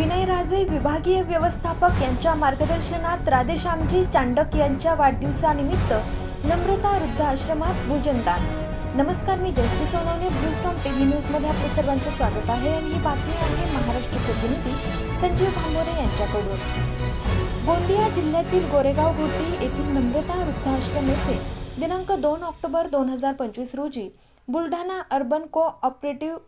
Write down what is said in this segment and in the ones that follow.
विनय राजे विभागीय व्यवस्थापक यांच्या मार्गदर्शनात राधेश्यामजी चांडक यांच्या वाढदिवसानिमित्त नम्रता वृद्धाश्रमात भोजनदान. नमस्कार मी Jayashree Sonawane blue stop T V न्यूजमध्ये आपलं सर्वांचं स्वागत आहे आणि ही बातमी आहे महाराष्ट्र प्रतिनिधी संजीव भांबोरे यांच्याकडून. गोंदिया जिल्ह्यातील गोरेगाव गोटी येथील नम्रता वृद्धाश्रम येथे दिनांक दोन ऑक्टोबर दोन हजार पंचवीस रोजी Buldhana urban cooperative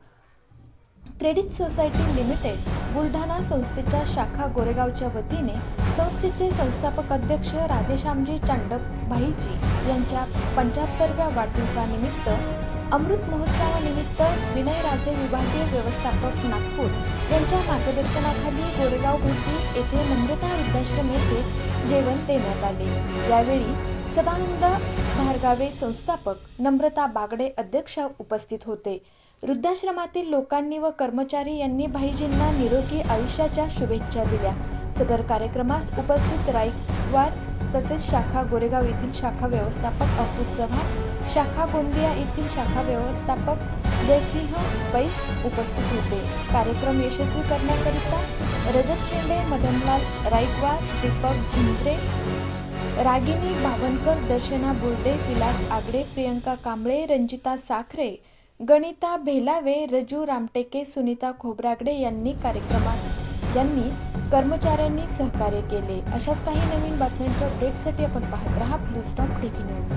credit society limited Buldhana संस्थेच्या शाखा गोरेगावच्या वतीने संस्थेचे संस्थापक अध्यक्ष राधेश्यामजी चांडक भाईजी यांच्या पंच्याहत्तरव्या वाढदिवसानिमित्त अमृत महोत्सवानिमित्त विनय राजे विभागीय व्यवस्थापक नागपूर यांच्या मार्गदर्शनाखाली गोरेगाव भोटी येथे नम्रता वृद्धाश्रम येथे जेवण देण्यात आले. यावेळी सदानंद धारगावे संस्थापक नम्रता बागडे अध्यक्ष उपस्थित होते. वृद्धाश्रमातील लोकांनी व कर्मचारी यांनी भाईजींना निरोगी आयुष्याच्या शुभेच्छा दिल्या. सदर कार्यक्रमास उपस्थित राईकवार तसेच शाखा गोरेगाव येथील शाखा व्यवस्थापक अपूत चव्हाण शाखा गोंदिया येथील शाखा व्यवस्थापक जयसिंह बैस उपस्थित होते. कार्यक्रम यशस्वी करण्याकरिता रजत शेंडे मदनलाल राईकवार दीपक झिंत्रे रागिनी भावनकर दर्शना बुर्डे विलास आगडे प्रियंका कांबळे रंजिता साखरे गणिता भेलावे रजू रामटेके सुनीता खोबरागडे यांनी कार्यक्रमात यांनी कर्मचाऱ्यांनी सहकार्य केले. अशाच काही नवीन बातम्यांच्या अपडेटसाठी आपण पाहत रहा blue stop T V news